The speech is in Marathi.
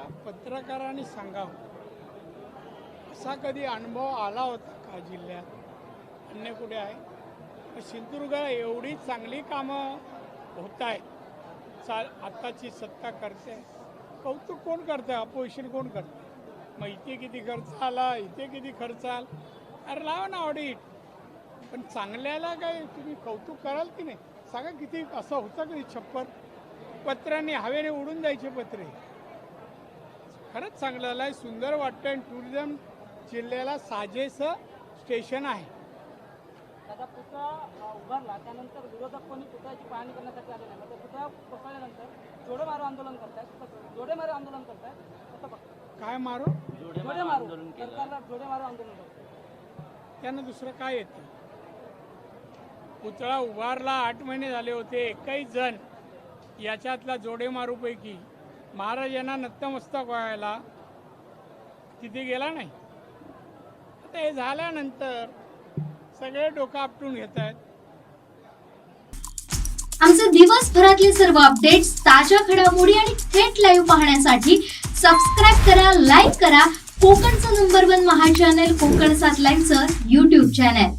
पत्रकारांनी सांगावं. असा कधी अनुभव आला होता का जिल्ह्यात? अन्य कुठे आहे? सिंधुदुर्ग एवढी चांगली कामं होत आहेत. चाल आत्ताची सत्ता करते. कौतुक कोण करतं? अपोजिशन कोण करतं? मग इथे किती खर्च आला? इथे किती खर्च आला? अरे लावा ना ऑडिट पण चांगल्याला काय तुम्ही कौतुक कराल की नाही? सांगा किती असं होतं कधी छप्पर? पत्रांनी हवेने उडून जायचे पत्रे. खरंच चांगलं झालं आहे सुंदर वाटतं आणि टुरिझम जिल्ह्याला साजेसं स्टेशन आहे. त्याचा पुतळा अ, उभारला. त्यानंतर विरोधक कोणी पुतळ्याची पाहणी करण्यासाठी आले नाही. मग ते पुतळा कोसळल्यानंतर जोडे मारो आंदोलन करतायत. जोडे मारो आंदोलन करतायत. कसं बघताय काय मारू? जोडे मारो सरकारला जोडे मारो आंदोलन करतायत. त्यानं दुसरं काय येतं? पुतळा उभारला. आठ महिने झाले होते. एकही जण याच्यातला जोडेमारूपैकी महाराजांना नतमस्तक व्हायला तिथे गेला नाही. आता हे झाल्यानंतर सगळे डोकं आपटून घेत आहेत. आमचे दिवसभरातले सर्व अपडेट्स ताज्या घडामोडी आणि थेट लाईव्ह पाहण्यासाठी सबस्क्राईब करा लाईक करा. कोकणचं नंबर वन महा चॅनल कोकण सात लाईव्हचं युट्यूब चॅनल